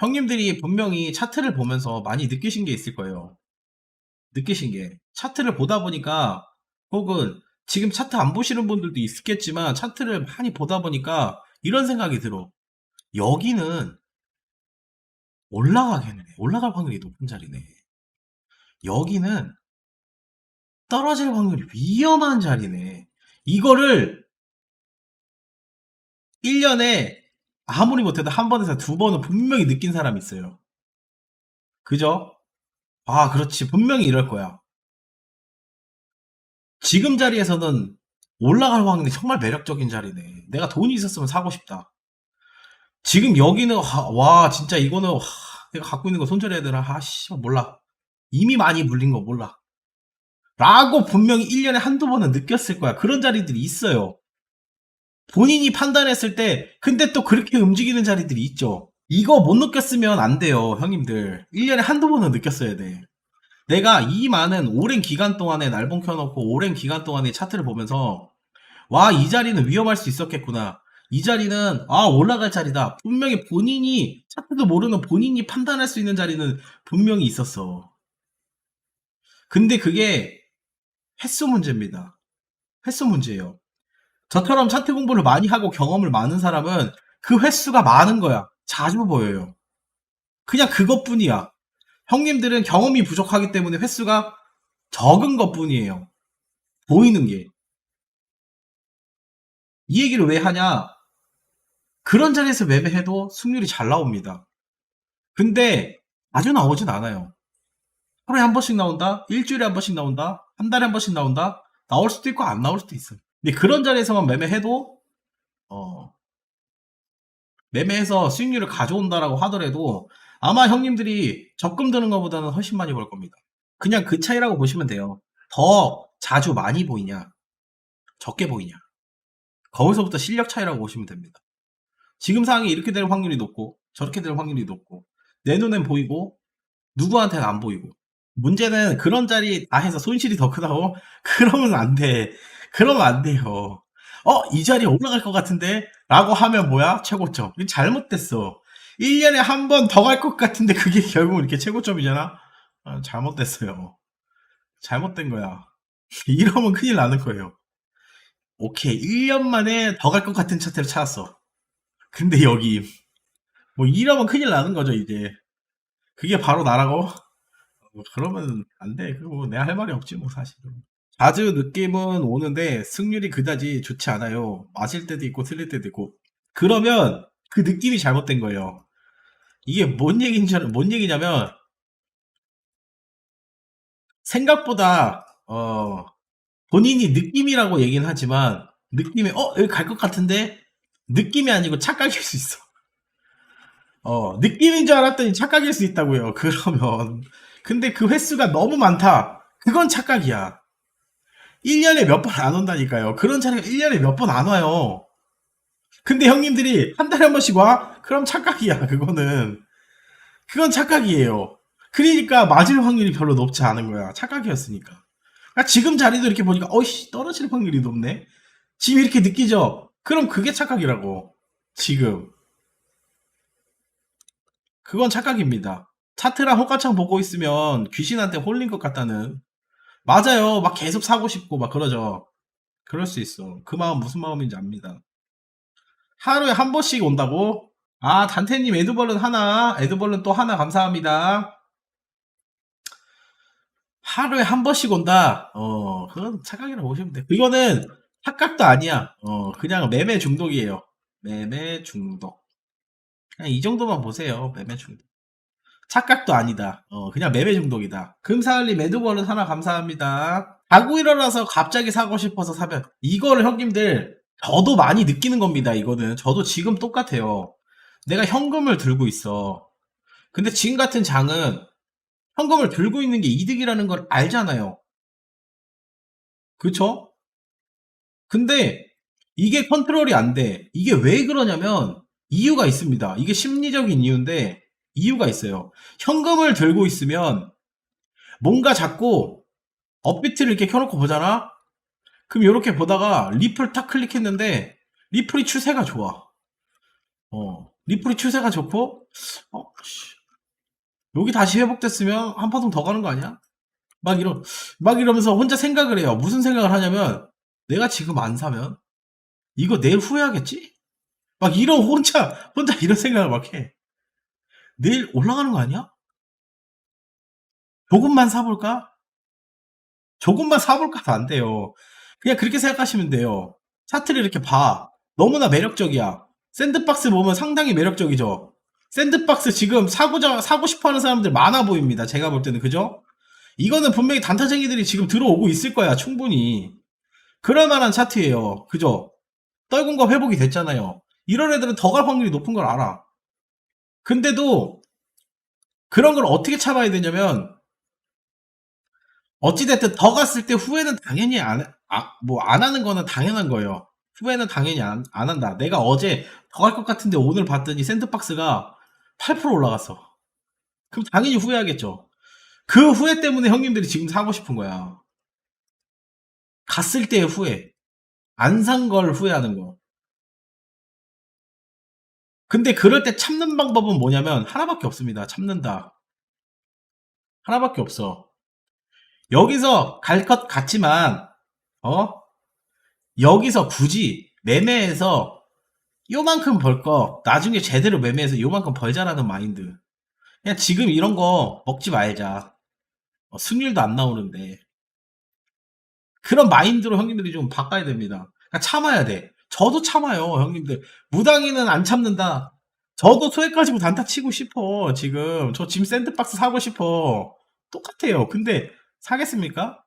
형님들이 분명히 차트를 보면서 많이 느끼신 게 있을 거예요. 느끼신 게. 차트를 보다 보니까 혹은 지금 차트 안 보시는 분들도 있겠지만 차트를 많이 보다 보니까 이런 생각이 들어. 여기는 올라가겠네. 올라갈 확률이 높은 자리네. 여기는 떨어질 확률이 위험한 자리네. 이거를 1년에 아무리 못해도 한 번에서 두 번은 분명히 느낀 사람이 있어요. 그죠? 아, 그렇지. 분명히 이럴 거야. 지금 자리에서는 올라갈 확률이 정말 매력적인 자리네. 내가 돈이 있었으면 사고 싶다. 지금 여기는 하- 와 진짜 이거는 하, 내가 갖고 있는 거 손절해야 되나? 아 씨 몰라. 이미 많이 물린 거 몰라. 라고 분명히 1년에 한두 번은 느꼈을 거야. 그런 자리들이 있어요. 본인이 판단했을 때 근데 또 그렇게 움직이는 자리들이 있죠. 이거 못 느꼈으면 안 돼요, 형님들. 1년에 한두 번은 느꼈어야 돼. 내가 이 많은 오랜 기간 동안에 날봉 켜놓고 오랜 기간 동안에 차트를 보면서 와, 이 자리는 위험할 수 있었겠구나. 이 자리는 아, 올라갈 자리다. 분명히 본인이 차트도 모르는 본인이 판단할 수 있는 자리는 분명히 있었어. 근데 그게 횟수 문제입니다. 횟수 문제예요. 저처럼 차트 공부를 많이 하고 경험을 많은 사람은 그 횟수가 많은 거야. 자주 보여요. 그냥 그것뿐이야. 형님들은 경험이 부족하기 때문에 횟수가 적은 것뿐이에요. 보이는 게. 이 얘기를 왜 하냐? 그런 자리에서 매매해도 승률이 잘 나옵니다. 근데 아주 나오진 않아요. 하루에 한 번씩 나온다? 일주일에 한 번씩 나온다? 한 달에 한 번씩 나온다? 나올 수도 있고 안 나올 수도 있어요. 근데 그런 자리에서만 매매해도 어, 매매해서 수익률을 가져온다라고 하더라도 아마 형님들이 적금 드는 것보다는 훨씬 많이 벌 겁니다. 그냥 그 차이라고 보시면 돼요. 더 자주 많이 보이냐, 적게 보이냐. 거기서부터 실력 차이라고 보시면 됩니다. 지금 상황이 이렇게 될 확률이 높고 저렇게 될 확률이 높고 내 눈엔 보이고 누구한테는 안 보이고 문제는 그런 자리 다 해서 손실이 더 크다고? 그러면 안 돼. 그러면 안 돼요. 어, 이 자리에 올라갈 것 같은데? 라고 하면 뭐야? 최고점. 이거 잘못됐어. 1년에 한 번 더 갈 것 같은데 그게 결국 이렇게 최고점이잖아? 아, 잘못됐어요. 잘못된 거야. 이러면 큰일 나는 거예요. 오케이. 1년 만에 더 갈 것 같은 차트를 찾았어. 근데 여기, 뭐 이러면 큰일 나는 거죠, 이제. 그게 바로 나라고? 뭐 그러면 안 돼. 그거 뭐 내가 할 말이 없지 뭐 사실은. 자주 느낌은 오는데 승률이 그다지 좋지 않아요. 맞을 때도 있고 틀릴 때도 있고. 그러면 그 느낌이 잘못된 거예요. 이게 뭔 얘기인지 뭔 얘기냐면 생각보다 어 본인이 느낌이라고 얘기는 하지만 느낌이 어 여기 갈 것 같은데 느낌이 아니고 착각일 수 있어. 어 느낌인 줄 알았더니 착각일 수 있다고요. 그러면 근데 그 횟수가 너무 많다. 그건 착각이야. 1년에 몇 번 안 온다니까요. 그런 자리가 1년에 몇 번 안 와요. 근데 형님들이 한 달에 한 번씩 와? 그럼 착각이야. 그거는. 그건 착각이에요. 그러니까 맞을 확률이 별로 높지 않은 거야. 착각이었으니까. 그러니까 지금 자리도 이렇게 보니까 어이씨 떨어질 확률이 높네. 지금 이렇게 느끼죠? 그럼 그게 착각이라고. 지금. 그건 착각입니다. 차트랑 호가창 보고 있으면 귀신한테 홀린 것 같다는. 맞아요. 막 계속 사고 싶고 막 그러죠. 그럴 수 있어. 그 마음 무슨 마음인지 압니다. 하루에 한 번씩 온다고? 아, 단테님 에드벌룬 하나, 에드벌룬 또 하나 감사합니다. 하루에 한 번씩 온다? 어, 그건 착각이라고 보시면 돼. 이거는 착각도 아니야. 어, 그냥 매매 중독이에요. 매매 중독. 그냥 이 정도만 보세요. 매매 중독. 착각도 아니다. 어, 그냥 매매 중독이다. 금사을리 매드벌은 하나 감사합니다. 자고 일어나서 갑자기 사고 싶어서 사면 이거를 형님들 저도 많이 느끼는 겁니다. 이거는 저도 지금 똑같아요. 내가 현금을 들고 있어. 근데 지금 같은 장은 현금을 들고 있는 게 이득이라는 걸 알잖아요. 그쵸? 근데 이게 컨트롤이 안 돼. 이게 왜 그러냐면 이유가 있습니다. 이게 심리적인 이유인데 이유가 있어요. 현금을 들고 있으면 뭔가 자꾸 업비트를 이렇게 켜놓고 보잖아? 그럼 이렇게 보다가 리플 탁 클릭했는데 리플이 추세가 좋아. 어. 리플이 추세가 좋고 어, 씨. 여기 다시 회복됐으면 한 파동 더 가는 거 아니야? 막 이러 막 이러면서 혼자 생각을 해요. 무슨 생각을 하냐면 내가 지금 안 사면 이거 내일 후회하겠지? 막 이런 혼자 혼자 이런 생각을 막 해. 내일 올라가는 거 아니야? 조금만 사볼까? 조금만 사볼까도 안 돼요. 그냥 그렇게 생각하시면 돼요. 차트를 이렇게 봐. 너무나 매력적이야. 샌드박스 보면 상당히 매력적이죠. 샌드박스 지금 사고자, 사고 싶어 하는 사람들 많아 보입니다. 제가 볼 때는, 그죠? 이거는 분명히 단타쟁이들이 지금 들어오고 있을 거야, 충분히. 그럴 만한 차트예요. 그죠? 떨군 거 회복이 됐잖아요. 이런 애들은 더 갈 확률이 높은 걸 알아. 근데도 그런 걸 어떻게 참아야 되냐면 어찌됐든 더 갔을 때 후회는 당연히 안, 아, 뭐, 안 하는 거는 당연한 거예요. 후회는 당연히 안, 안 한다. 내가 어제 더 갈 것 같은데 오늘 봤더니 샌드박스가 8% 올라갔어. 그럼 당연히 후회하겠죠. 그 후회 때문에 형님들이 지금 사고 싶은 거야. 갔을 때의 후회. 안 산 걸 후회하는 거. 근데 그럴 때 참는 방법은 뭐냐면 하나밖에 없습니다. 참는다. 하나밖에 없어. 여기서 갈 것 같지만, 어? 여기서 굳이 매매해서 요만큼 벌 거, 나중에 제대로 매매해서 요만큼 벌자라는 마인드. 그냥 지금 이런 거 먹지 말자. 어, 승률도 안 나오는데. 그런 마인드로 형님들이 좀 바꿔야 됩니다. 그러니까 참아야 돼. 저도 참아요, 형님들. 무당이는 안 참는다. 저도 소액 가지고 단타 치고 싶어, 지금. 저 지금 샌드박스 사고 싶어. 똑같아요. 근데 사겠습니까?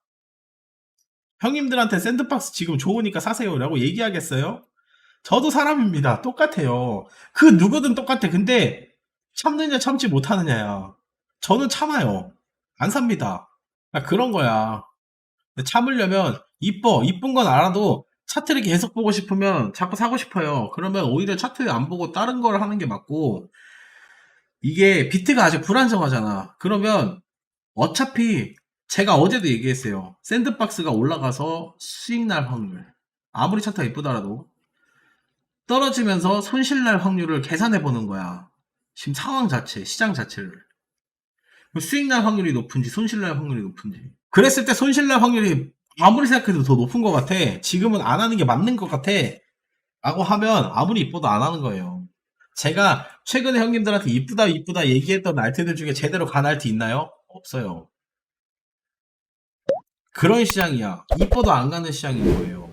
형님들한테 샌드박스 지금 좋으니까 사세요라고 얘기하겠어요? 저도 사람입니다. 똑같아요. 그 누구든 똑같아. 근데 참느냐 참지 못하느냐야. 저는 참아요. 안 삽니다. 그러니까 그런 거야. 참으려면 이뻐. 이쁜 건 알아도 차트를 계속 보고 싶으면 자꾸 사고 싶어요. 그러면 오히려 차트 안 보고 다른 걸 하는 게 맞고 이게 비트가 아직 불안정하잖아. 그러면 어차피 제가 어제도 얘기했어요. 샌드박스가 올라가서 수익 날 확률. 아무리 차트가 이쁘더라도 떨어지면서 손실 날 확률을 계산해 보는 거야. 지금 상황 자체, 시장 자체를. 수익 날 확률이 높은지 손실 날 확률이 높은지. 그랬을 때 손실 날 확률이 아무리 생각해도 더 높은 것 같아. 지금은 안 하는 게 맞는 것 같아. 라고 하면 아무리 이뻐도 안 하는 거예요. 제가 최근에 형님들한테 이쁘다 이쁘다 얘기했던 알트들 중에 제대로 간 알트 있나요? 없어요. 그런 시장이야. 이뻐도 안 가는 시장인 거예요.